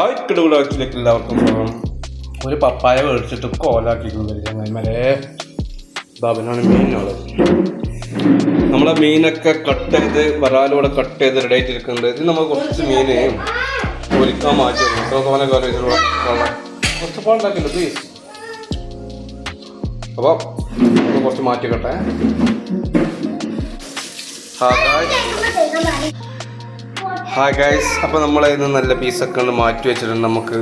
Hi കിടുകുലാക്കിലേക്ക് എല്ലാവർക്കും സ്വാഗതം ഒരു പപ്പായ മേടിച്ചിട്ട് കോലാക്കിയിട്ടുണ്ട് ചങ്ങന്മാരെ ബാബനാണ് മീനോട് നമ്മളെ മീനൊക്കെ കട്ട് ചെയ്ത് വരാലൂടെ കട്ട് ചെയ്ത് റെഡി ആയിട്ടിരിക്കുന്നുണ്ട്. ഇത് നമ്മൾ കുറച്ച് മീന് ഒരുക്കാൻ മാറ്റി തോനെ കുറച്ച് പാടുണ്ടാക്കില്ല പ്ലീസ് അപ്പോൾ കുറച്ച് മാറ്റി വെക്കട്ടെ ഹായ് ഹായ് ഗൈസ് അപ്പോൾ നമ്മൾ ഇന്ന് നല്ല പീസൊക്കെ ഒന്ന് മാറ്റി വെച്ചിട്ടുണ്ട് നമുക്ക്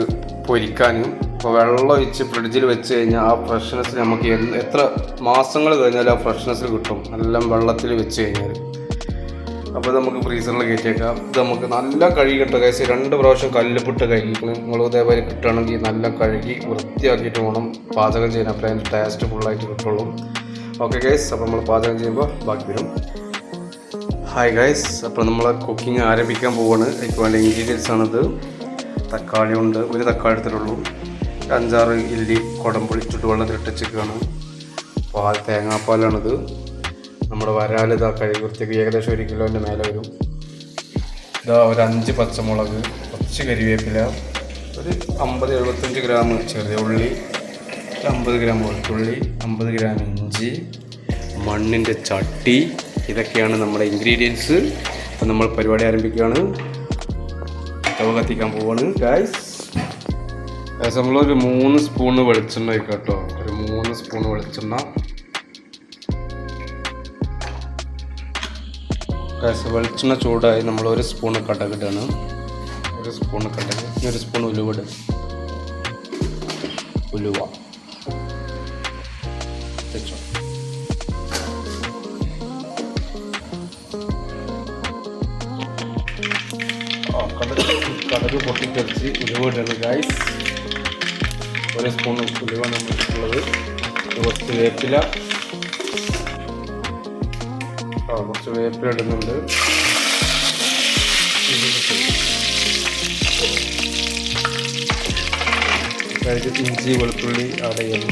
പൊരിക്കാനും. ഇപ്പോൾ വെള്ളം ഒഴിച്ച് ഫ്രിഡ്ജിൽ വെച്ച് കഴിഞ്ഞാൽ ആ ഫ്രഷ്നെസ് നമുക്ക് എത്ര മാസങ്ങൾ കഴിഞ്ഞാലും ആ ഫ്രഷ്നെസ് കിട്ടും. നല്ല വെള്ളത്തിൽ വെച്ച് കഴിഞ്ഞാൽ അപ്പോൾ നമുക്ക് ഫ്രീസറിൽ കയറ്റിയേക്കാം ഇത് നമുക്ക് നല്ല കഴുകിയിട്ട് ഗൈസ് രണ്ട് പ്രാവശ്യം കല്ലുപിട്ട് കഴുകിക്കണം നിങ്ങൾ ഇതേപോലെ കിട്ടുകയാണെങ്കിൽ നല്ല കഴുകി വൃത്തിയാക്കിയിട്ട് വേണം പാചകം ചെയ്യാൻ. അപ്പോൾ അതിന്റെ ടേസ്റ്റ് ഫുള്ളായിട്ട് കിട്ടുള്ളൂ. ഓക്കെ ഗൈസ് അപ്പോൾ നമ്മൾ പാചകം ചെയ്യുമ്പോൾ ബാക്കി വരും. ഹായ് ഗൈസ് അപ്പോൾ നമ്മൾ കുക്കിംഗ് ആരംഭിക്കാൻ പോവാണ്. ഇപ്പോൾ വേണ്ട ഇൻഗ്രീഡിയൻസ് ആണിത്. തക്കാളി ഉണ്ട് ഒരു തക്കാളി എടുത്തിട്ടുള്ളൂ. അഞ്ചാറ് ഇല്ലി കുടംപുളി ചുട്ടുവെള്ളത്തിലിട്ട് വെച്ചേക്കാണ്. പാൽ തേങ്ങാപ്പാലാണിത്. നമ്മുടെ വരാൽ ഇതാ കഴുകി വൃത്തിക്ക് ഏകദേശം ഒരു കിലോന്റെ മേലെ വരും. ഇതാ ഒരു അഞ്ച് പച്ചമുളക് കുറച്ച് കരിവേപ്പില ഒരു അമ്പത് എഴുപത്തഞ്ച് ഗ്രാം ചെറിയ ഉള്ളി അമ്പത് ഗ്രാം വെളുത്തുള്ളി അമ്പത് ഗ്രാം ഇഞ്ചി മണ്ണിന്റെ ചട്ടി ഇതൊക്കെയാണ് നമ്മുടെ ഇൻഗ്രീഡിയൻസ് അപ്പം നമ്മൾ പരിപാടി ആരംഭിക്കുകയാണ്. സ്റ്റവ് കത്തിക്കാൻ പോവാണ് ഗായ്സ് ഗായ്സ് നമ്മളൊരു മൂന്ന് സ്പൂണ് വെളിച്ചെണ്ണ കേട്ടോ. ഒരു മൂന്ന് സ്പൂണ് വെളിച്ചെണ്ണ. ഗായ്സ് വെളിച്ചെണ്ണ ചൂടായി നമ്മൾ ഒരു സ്പൂണ് കടകിടാണ് ഒരു സ്പൂണ് കടക് ഒരു സ്പൂൺ ഉലുവ ഇടും. ഉലുവ. കടക് പൊട്ടിത്തെറിച്ച് ഉലുവ ഗൈസ് ഗായ്സ് ഒരു സ്പൂൺ ഉലുവ നമ്മൾ ഇട്ടുള്ളത് കുറച്ച് വേപ്പില. ആ കുറച്ച് വേപ്പില ഇടുന്നുണ്ട്. ഇഞ്ചി വെളുത്തുള്ളി അടയുന്നു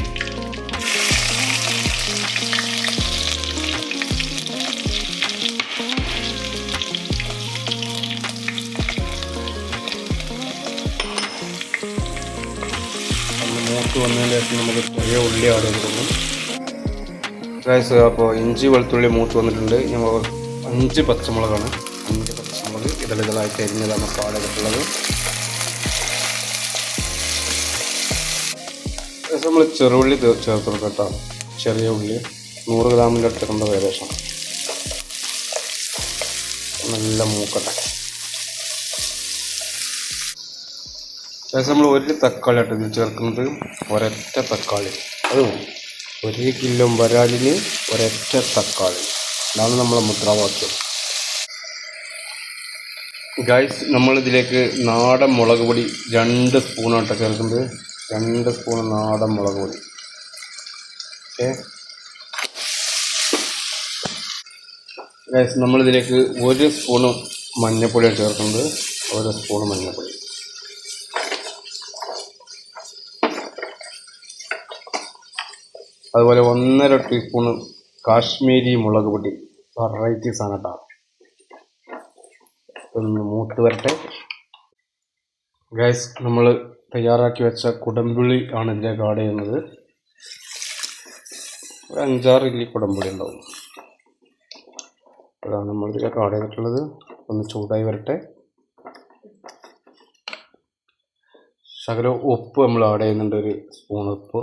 മൂത്ത് വന്നതിന് ശേഷം നമുക്ക് ചെറിയ ഉള്ളി ആഡ് ചെയ്ത് ഗൈസ് അപ്പോൾ ഇഞ്ചി വെളുത്തുള്ളി മൂത്ത് വന്നിട്ടുണ്ട്. നമ്മൾ അഞ്ച് പച്ചമുളകാണ്. അഞ്ച് പച്ചമുളക് ഇതളിതളായിട്ട് അരിഞ്ഞതാണ് ഇപ്പോൾ നമ്മൾ ചെറുള്ളി ചേർത്ത് കൊടുക്കാം കേട്ടോ. ചെറിയ ഉള്ളി. നൂറ് ഗ്രാമിന്റെ അടുത്തുണ്ട് ഏകദേശം. നല്ല മൂക്കട്ടെ. ഏകദേശം നമ്മൾ ഒരു തക്കാളി ആയിട്ട് ഇതിൽ ചേർക്കുന്നത് ഒരൊറ്റ തക്കാളി. അത്. ഒരു കിലോ വരാലിന് ഒരൊറ്റ തക്കാളി. അതാണ് നമ്മളെ മുദ്രാവാക്യം. ഗൈസ് നമ്മളിതിലേക്ക് നാടൻ മുളക് പൊടി രണ്ട് സ്പൂണായിട്ട് ചേർക്കുന്നത്. രണ്ട് സ്പൂൺ നാടൻ മുളക് പൊടി. ഓക്കെ ഗൈസ് നമ്മളിതിലേക്ക് ഒരു സ്പൂണ് മഞ്ഞൾപ്പൊടിയാണ് ചേർക്കുന്നത്. ഒരു സ്പൂണ് മഞ്ഞൾപ്പൊടി അതുപോലെ ഒന്നര ടീസ്പൂണ് കാശ്മീരി മുളക് പൊടി. വെറൈറ്റി സാധനം കേട്ടോ മൂത്ത് വരട്ടെ. ഗൈസ് നമ്മൾ തയ്യാറാക്കി വെച്ച കുടമ്പുളി ആണ് ഇതിലേക്ക് ആഡ് ചെയ്യുന്നത്. ഒരു അഞ്ചാറ് ഇല്ലി കുടമ്പുളി ഉണ്ടാവും. അതാണ് നമ്മൾ ഇതിലേക്ക് ആഡ് ചെയ്തിട്ടുള്ളത്. ഒന്ന് ചൂടായി വരട്ടെ. ശകലം ഉപ്പ് നമ്മൾ ആഡ് ചെയ്യുന്നുണ്ട് ഒരു സ്പൂൺ ഉപ്പ്.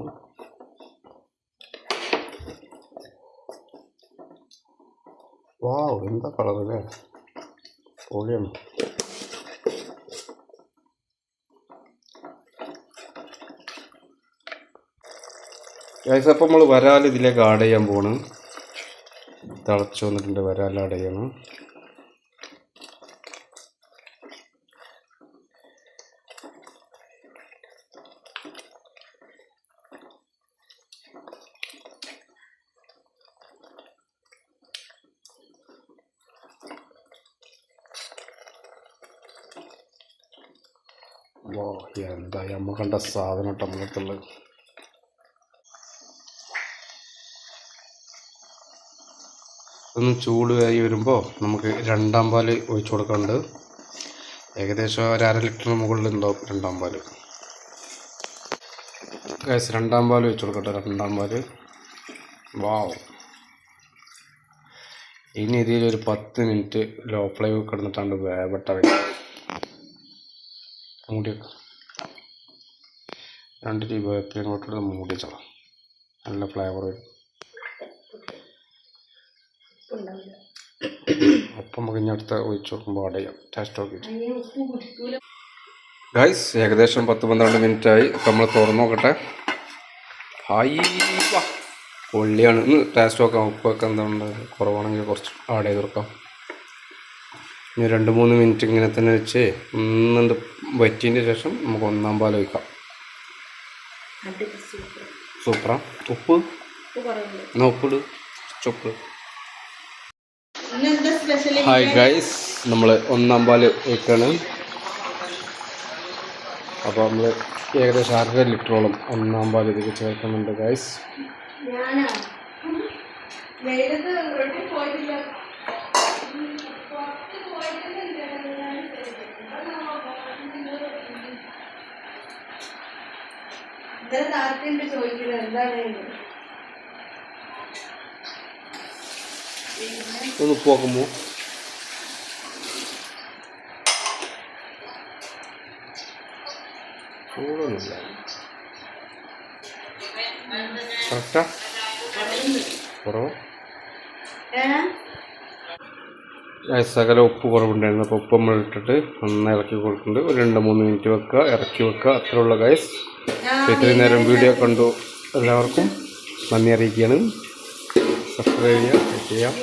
വാവ് എന്താ കളർ അല്ലേ പൊളിയാണ് ഗൈസ് അപ്പം നമ്മൾ വരാൽ ഇതിലേക്ക് ആഡ് ചെയ്യാൻ പോണ്. തിളച്ചു വന്നിട്ടുണ്ട് വരാൽ ആഡ് ചെയ്യണം. വാ എന്താ അമ്മ കണ്ട സാധനം നമ്മളടുത്തുള്ളത് ഒന്ന് ചൂടായി വരുമ്പോൾ നമുക്ക് രണ്ടാം പാൽ ഒഴിച്ചു കൊടുക്കാണ്ട് ഏകദേശം ഒരു അര ലിറ്ററിന് മുകളിൽ ഉണ്ടാവും രണ്ടാം പാൽ. ഗൈസ് രണ്ടാം പാൽ വെച്ച് കൊടുക്കട്ടെ രണ്ടാം പാൽ. വാവ് ഇനി ഇതിൽ ഒരു പത്ത് മിനിറ്റ് ലോ ഫ്ലൈവ് കിടന്നിട്ടാണ്ട് വേവട്ട. മൂടി വെക്കാം. രണ്ട് ടീ വേപ്പിലും കൂട്ടി മൂടി വെച്ചോളാം. നല്ല ഫ്ലേവർ വരും. അപ്പം നമുക്ക് ഇനി അടുത്ത ഒഴിച്ച് നോക്കുമ്പോൾ ആഡ് ചെയ്യാം. ടേസ്റ്റ് നോക്കി ഗൈസ് ഏകദേശം പത്ത് പന്ത്രണ്ട് മിനിറ്റ് ആയി. അപ്പം നമ്മൾ തുറന്നു നോക്കട്ടെ. ഹായ് പൊള്ളിയാണ്. ഇന്ന് ടേസ്റ്റ് നോക്കാം. ഉപ്പൊക്കെ എന്താണ് കുറവാണെങ്കിൽ കുറച്ച് ആഡ് ചെയ്ത് കൊടുക്കാം. ഇനി രണ്ട് മൂന്ന് മിനിറ്റ് ഇങ്ങനെ തന്നെ വെച്ച് ഒന്നുണ്ട് വറ്റിയതിന്റെ ശേഷം നമുക്ക് ഒന്നാം പാൽ ഒഴിക്കാം. സൂപ്പറാ. ഉപ്പ്? എന്നാ ഉപ്പിട്? സ്പെഷ്യൽ ഹായ് ഗൈസ് നമ്മൾ ഒന്നാം പാൽ വയ്ക്കാണ് അപ്പോൾ നമ്മൾ ഏകദേശം അര ലിറ്ററോളം ഒന്നാം പാൽ ഇതിൽ ചേർക്കുന്നുണ്ട് ഗൈസ് ഇന്നലെ താത്തിണ്ട് ചോദിക്കുന്നത് എന്താണ്? ഒന്ന് പോകുമ്പോ ചൂടൊന്നുമില്ല. കറക്റ്റാ? കുറവ്? സകല ഉപ്പ് കുറവുണ്ടായിരുന്നു. അപ്പോൾ ഉപ്പ് നമ്മൾ ഇട്ടിട്ട് നന്നായി ഇറക്കി കൊടുക്കുന്നുണ്ട്. ഒരു രണ്ട് മൂന്ന് മിനിറ്റ് വെക്കുക ഇറക്കി വെക്കുക. അത്രയുള്ള ഗൈസ് ഇത്രയും നേരം വീഡിയോ കണ്ടു. എല്ലാവർക്കും നന്ദി അറിയിക്കുകയാണ്. സബ്സ്ക്രൈബ് ചെയ്യുക ചെയ്യാം ചെയ്യുക.